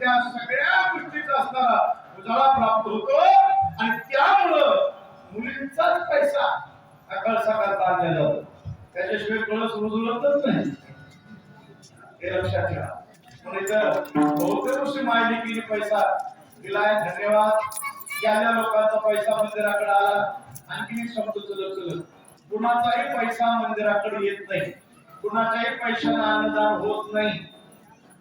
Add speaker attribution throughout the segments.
Speaker 1: त्या सगळ्या गोष्टीचा असणारा उजाळा प्राप्त होतो आणि त्यामुळं मुलींचाच पैसा आणला जातो त्याच्याशिवाय कळस रुजवतच नाही. हे लक्षात ठेवा. म्हणून इथं बहुतेक गोष्टी माहिती गेली पैसा दिलाय धन्यवाद. गेल्या लोकांचा पैसा मंदिराकडे आला आणखी शब्द चलत चलत. कुणाचाही पैसा मंदिराकडे येत नाही. कुणाच्याही पैशाला अन्नदान होत नाही.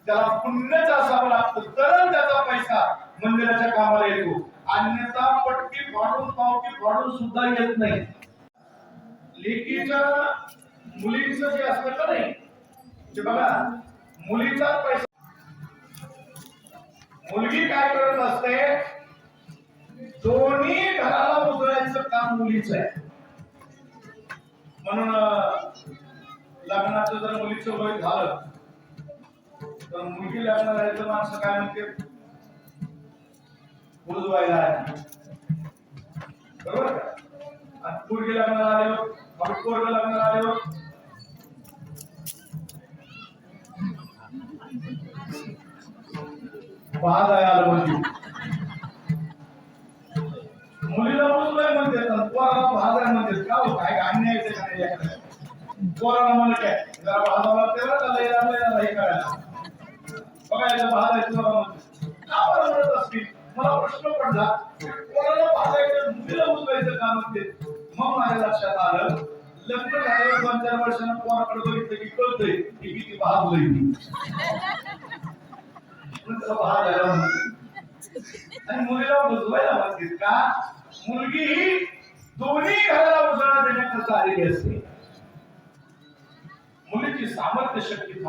Speaker 1: त्याला पुण्यच असावं लागतं. तरच त्याचा पैसा मंदिराच्या कामाला येतो. अन्यथा पटकी फाडून पावकी फाडून सुद्धा येत नाही. लेकीच्या मुलीच जे असत का नाही? ते बघा मुलीचा पैसा मुलगी काय करत असते? दोन्ही घराला उजळायचं काम मुलीचं आहे. म्हणून लग्नाचं जर मुलीचं वय झालं तर मुलगी लग्न झाली माणसं काय म्हणते उजवायला आहे. बरोबर आणि पूर्वी लग्न झाले आपण पोरग लग्न झाल्यावर वाद आहे आलं म्हणजे लागते बरं का लय लय लय हे करायला बघायचं भाजायचं जरा म्हणते. का बरं म्हणत असतील? मला प्रश्न पडला. पोराला भाजायचं मुलीला उजवायचं काम असते मग माझ्या लक्षात आलं लग्न झाल्यावर दोन चार वर्षांना कोणाकडे बघितलं की कळतंय की किती भाजलंय होईल म्हणून त्याला भाजायला म्हणते. आणि मुलीला बुजवायला म्हणते का? मुलगी दोन्ही आलेली असते मुलीची सामर्थ्य शक्ती